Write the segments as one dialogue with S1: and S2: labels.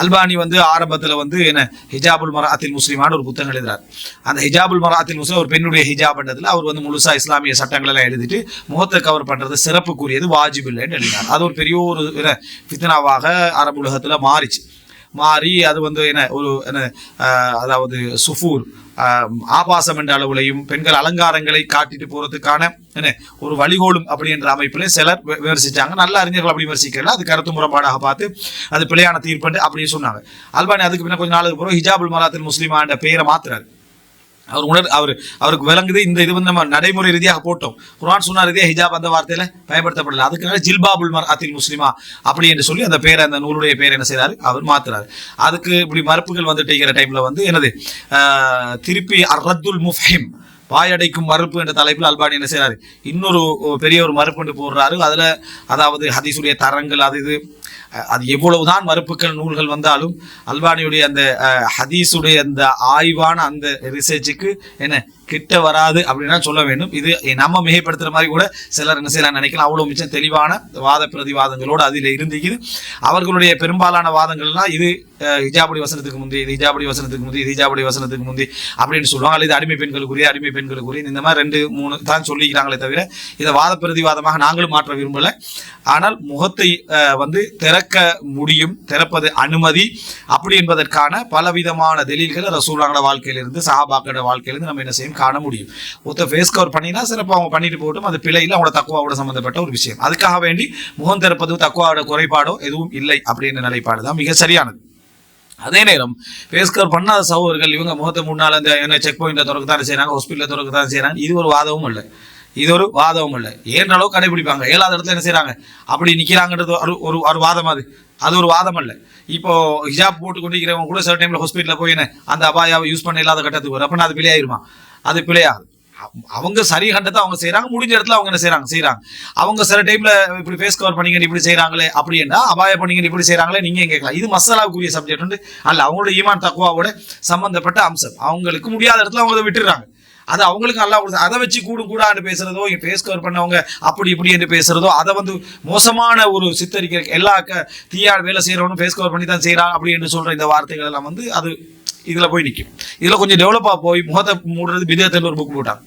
S1: அல்பானி வந்து ஆரம்பத்தில் வந்து என்ன ஹிஜாபுல் மராத்தில் முஸ்லீமான ஒரு புத்தகம் எழுதுறார். அந்த ஹிஜாபுல் மராத்தில் முஸ்லீம் ஒரு பெண்ணுடைய ஹிஜாப்ன்றதுல அவர் வந்து முழுசா இஸ்லாமிய சட்டங்கள் எல்லாம் எழுதிட்டு முகத்தை கவர் பண்றது சிறப்புக்குரியது வாஜிபில்லைன்னு எழுதினார். அது ஒரு பெரிய ஒரு என்ன, ஃபித்னாவாக அரபு உலகத்தில் மாறிச்சு. மாறி அது வந்து என்ன ஒரு என்ன அதாவது சுஃபூர் ஆபாசம் என்ற அளவுலையும் பெண்கள் அலங்காரங்களை காட்டிட்டு போறதுக்கான என்ன ஒரு வழிகோலும் அப்படின்ற அமைப்பில் சிலர் விமர்சித்தாங்க விமர்சிச்சாங்க. நல்ல அறிஞர்கள் அப்படி விமர்சிக்கல. அது கருத்து முரண்பாடாக பார்த்து அது பிழையான தீர்ப்பு அப்படின்னு சொன்னாங்க. அல்பானி அதுக்கு பின்ன கொஞ்ச நாளுக்கு பிறகு ஹிஜாபுல் மராத்தில் முஸ்லிமான்ற பெயரை மாத்துறாரு. அவர் உணர் அவர் அவருக்கு விளங்குது. இந்த இது வந்து நம்ம நடைமுறை ரீதியாக போட்டோம். குரான் சுன்னா ரீதியாக ஹிஜாப் அந்த வார்த்தையில பயன்படுத்தப்படல. அதுக்காக ஜில்பாபுல் மர் அத்தில் முஸ்லிமா அப்படி என்று சொல்லி அந்த பேரை அந்த நூலுடைய பேர் என்ன செய்றாரு? அவர் மாத்துறாரு. அதுக்கு இப்படி மறுப்புகள் வந்துட்டு டைம்ல வந்து என்னது? திருப்பி அர்ரத்துல் முஃஹிம் வாயடைக்கும் மறுப்பு என்ற தலைப்பில் அல்பானி என்ன செய்கிறாரு இன்னொரு பெரிய ஒரு மறுப்பு என்று போடுறாரு. அதில் அதாவது ஹதீஸுடைய தரங்கள் அது இது அது எவ்வளவுதான் மறுப்புகள் நூல்கள் வந்தாலும் அல்பானியுடைய அந்த ஹதீஸுடைய அந்த ஆய்வான அந்த ரிசர்ச்சுக்கு என்ன? கிட்ட வராது அப்படின்னா சொல்ல வேண்டும். இது நம்ம மிகைப்படுத்துற மாதிரி கூட சிலர் என்ன செய்யலாம் நினைக்கலாம். அவ்வளவு மிச்சம் தெளிவான வாத பிரதிவாதங்களோடு அதில் இருந்துக்குது அவர்களுடைய பெரும்பாலான வாதங்கள்லாம் இது ஹிஜாபடி வசனத்துக்கு முந்தி இது ஹிஜாபடி வசனத்துக்கு முந்தி இது ஹிஜாபடி வசனத்துக்கு முந்தி அப்படின்னு சொல்லுவாங்க. அல்லது அடிமை பெண்களுக்குரிய அடிமை பெண்களுக்குரிய இந்த மாதிரி ரெண்டு மூணு தான் சொல்லிக்கிறாங்களே தவிர இதை வாத பிரதிவாதமாக நாங்களும் மாற்ற விரும்பலை. ஆனால் முகத்தை வந்து திறக்க முடியும் திறப்பது அனுமதி. அப்படி என்பதற்கான பலவிதமான தெளில்களை ரசூலாங்களோட வாழ்க்கையிலிருந்து சஹாபாக்களோட வாழ்க்கையிலிருந்து நம்ம என்ன செய்யும் காண முடியும். ஒருத்த ஃபேஸ் கவர் பண்ணினா சிறப்பாக அவங்க பண்ணிட்டு போகட்டும். அது பிழையில் அவங்களோட தக்குவாவோட சம்மந்தப்பட்ட ஒரு விஷயம். அதுக்காக வேண்டி முகம் திறப்பது தக்குவாவோட குறைபாடோ எதுவும் இல்லை அப்படின்ற நிலைப்பாடு தான் மிக சரியானது. அதே நேரம் ஃபேஸ் கவர் பண்ணாத சகோதரர்கள் இவங்க முகத்தை முன்னால் அந்த என்ன செக் பாயிண்ட்டில் திறக்க செய்கிறாங்க செய்றாங்க ஹாஸ்பிட்டலில் திறக்க தான் இது ஒரு வாதமும் இல்லை. இது ஒரு வாதமும் இல்லை. ஏன்ற அளவு கடைபிடிப்பாங்க. ஏழாவது இடத்துல என்ன செய்கிறாங்க அப்படி நிற்கிறாங்கன்றது ஒரு ஒரு ஒரு வாதம் அது. அது ஒரு வாதம் இல்லை இப்போ ஹிஜாப் போட்டு கொண்டிருக்கிறவங்க கூட சில டைமில் ஹாஸ்பிட்டலில் போய் என்ன அந்த அபாயாவை யூஸ் பண்ண இல்லாத கட்டத்துக்கு வரும். அப்படின்னா அது பிள்ளையாயிருமா அது பிழையாகுது அவங்க சரி கண்டத்தை அவங்க செய்கிறாங்க முடிஞ்ச இடத்துல அவங்க என்ன செய்கிறாங்க செய்கிறாங்க அவங்க சில டைம்ல இப்படி ஃபேஸ் கவர் பண்ணீங்க இப்படி செய்கிறாங்களே அப்படின்னா அபாய பண்ணீங்க இப்படி செய்கிறாங்களே நீங்க கேட்கலாம்? இது மசாலாவுக்குரிய சப்ஜெக்ட் வந்து அல்ல அவங்களோட ஈமான் தக்குவாவோட சம்பந்தப்பட்ட அம்சம். அவங்களுக்கு முடியாத இடத்துல அவங்க அதை விட்டுறாங்க அது அவங்களுக்கு நல்லா கொடுத்து அதை வச்சு கூடு கூடான்னு பேசுறதோ ஃபேஸ் கவர் பண்ணவங்க அப்படி இப்படி என்று பேசுறதோ அதை வந்து மோசமான ஒரு சித்தரிக்கிற எல்லா க- தீயா வேலை செய்யறவனும் ஃபேஸ் கவர் பண்ணி தான் செய்கிறான் அப்படின்னு சொல்கிற சொல்ற இந்த வார்த்தைகள் எல்லாம் வந்து அது இதுல போய் நிற்கும் இதுல கொஞ்சம் டெவலப்பாக போய் முகத்தை மூடுறது விதத்தில் ஒரு புக் போட்டாங்க.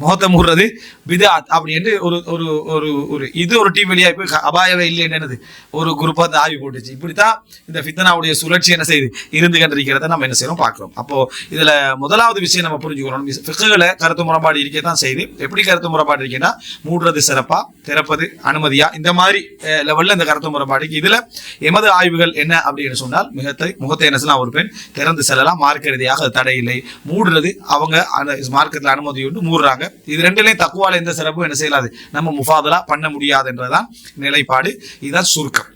S1: முகத்தை மூடுறது பிதாத் அப்படி என்று ஒரு ஒரு ஒரு ஒரு இது ஒரு டீம் வெளியாக போய் அபாயவே இல்லை என்னது? ஒரு குரூப்பாக அந்த ஆய்வு போட்டுச்சு. இப்படித்தான் இந்த ஃபித்தனாவுடைய சுழற்சி என்ன செய்யுது? இருந்து கண்டிருக்கிறத நம்ம என்ன செய்யறோம்? பார்க்குறோம். அப்போ இதில் முதலாவது விஷயம் நம்ம புரிஞ்சுக்கிறோம் ஃபிக்குகளை கருத்து முறைப்பாடு இருக்கே தான் செய்யுது. எப்படி கருத்து முறைப்பாடு இருக்கேன்னா மூடுறது சிறப்பாக திறப்பது அனுமதியா? இந்த மாதிரி லெவலில் இந்த கருத்து முறைப்பாடுக்கு இதில் எமது ஆய்வுகள் என்ன அப்படின்னு சொன்னால் முகத்தை முகத்தை என்ன செய்யலாம் ஒரு பெண் திறந்து செல்லலாம். மார்க்க ரீதியாக அது தடை இல்லை மூடுறது அவங்க அந்த மார்க்கத்தில் அனுமதி உண்டு மூடுறாங்க. இது ரெண்டுலையும் தக்குவால எந்த சிறப்பும் என்ன செய்யலாது. நம்ம முஃபாதலா பண்ண முடியாது என்றதான் நிலைப்பாடு. இதுதான் சுருக்கம்.